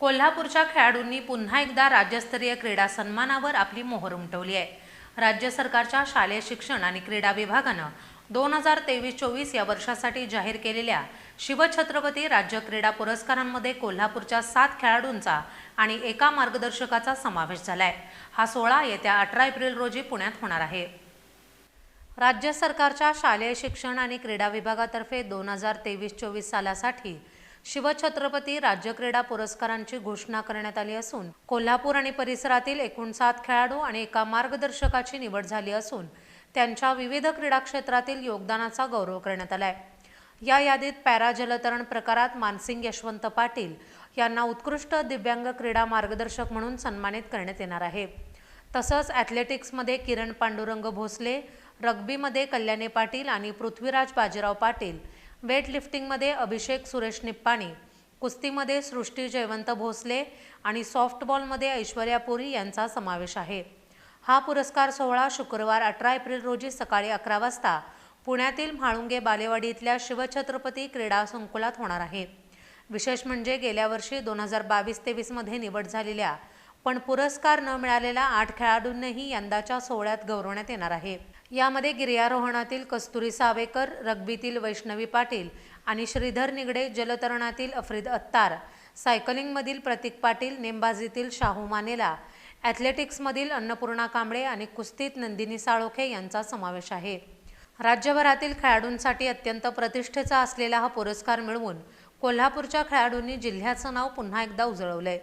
कोल्हापूरच्या खेळाडूंनी पुन्हा एकदा राज्यस्तरीय क्रीडा सन्मानावर आपली मोहर उमटवली आहे. राज्य सरकारच्या शालेय शिक्षण आणि क्रीडा विभागानं दोन हजार तेवीस चोवीस या वर्षासाठी जाहीर केलेल्या शिवछत्रपती राज्य क्रीडा पुरस्कारांमध्ये कोल्हापूरच्या सात खेळाडूंचा आणि एका मार्गदर्शकाचा समावेश झालाय. हा सोहळा येत्या अठरा एप्रिल रोजी पुण्यात होणार आहे. राज्य सरकारच्या शालेय शिक्षण आणि क्रीडा विभागातर्फे दोन हजार तेवीस चोवीस सालासाठी शिवछत्रपती राज्य क्रीडा पुरस्कारांची घोषणा करण्यात आली असून कोल्हापूर आणि परिसरातील एकूण सात खेळाडू आणि एका मार्गदर्शकाची निवड झाली असून त्यांच्या विविध क्रीडा क्षेत्रातील योगदानाचा गौरव करण्यात आलाय. या यादीत पॅरा जलतरण प्रकारात मानसिंग यशवंत पाटील यांना उत्कृष्ट दिव्यांग क्रीडा मार्गदर्शक म्हणून सन्मानित करण्यात येणार आहे. तसंच ॲथलेटिक्समध्ये किरण पांडुरंग भोसले रग्बीमध्ये कल्याणी पाटील आणि पृथ्वीराज बाजीराव पाटील वेटलिफ्टिंगमध्ये अभिषेक सुरेश निप्पाणी कुस्तीमध्ये सृष्टी जयवंत भोसले आणि सॉफ्टबॉलमध्ये ऐश्वर्या पुरी यांचा समावेश आहे. हा पुरस्कार सोहळा शुक्रवार अठरा एप्रिल रोजी सकाळी अकरा वाजता पुण्यातील म्हाळुंगे बालेवाडी इथल्या शिवछत्रपती क्रीडा संकुलात होणार आहे. विशेष म्हणजे गेल्या वर्षी दोन हजार बावीस तेवीसमध्ये निवड झालेल्या पण पुरस्कार न मिळालेल्या आठ खेळाडूंनाही यंदाच्या सोहळ्यात गौरवण्यात येणार आहे. यामध्ये गिर्यारोहणातील कस्तुरी सावेकर रग्बीतील वैष्णवी पाटील आणि श्रीधर निगडे जलतरणातील अफ्रीद अत्तार सायकलिंगमधील प्रतीक पाटील नेमबाजीतील शाहू मानेला ॲथलेटिक्समधील अन्नपूर्णा कांबळे आणि कुस्तीत नंदिनी साळोखे यांचा समावेश आहे. राज्यभरातील खेळाडूंसाठी अत्यंत प्रतिष्ठेचा असलेला हा पुरस्कार मिळवून कोल्हापूरच्या खेळाडूंनी जिल्ह्याचं नाव पुन्हा एकदा उजळवलंय.